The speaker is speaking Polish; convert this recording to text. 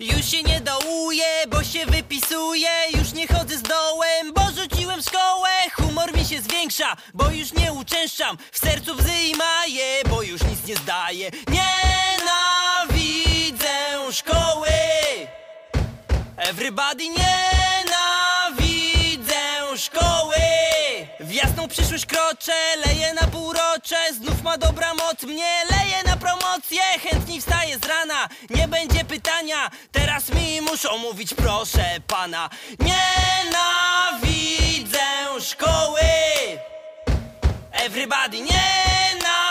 Już się nie dołuję, bo się wypisuję. Już nie chodzę z dołem, bo rzuciłem szkołę. Humor mi się zwiększa, bo już nie uczęszczam. W sercu łzy i maję, bo już nic nie zdaję. Nienawidzę szkoły. Everybody nienawidzę szkoły. W jasną przyszłość kroczę, leję na półrocze. Znów ma dobra moc mnie, leję na promocję. Chętniej wstaję z rana, nie będzie pytania Teraz mi muszą mówić proszę pana. Nienawidzę szkoły. Everybody nienawidzę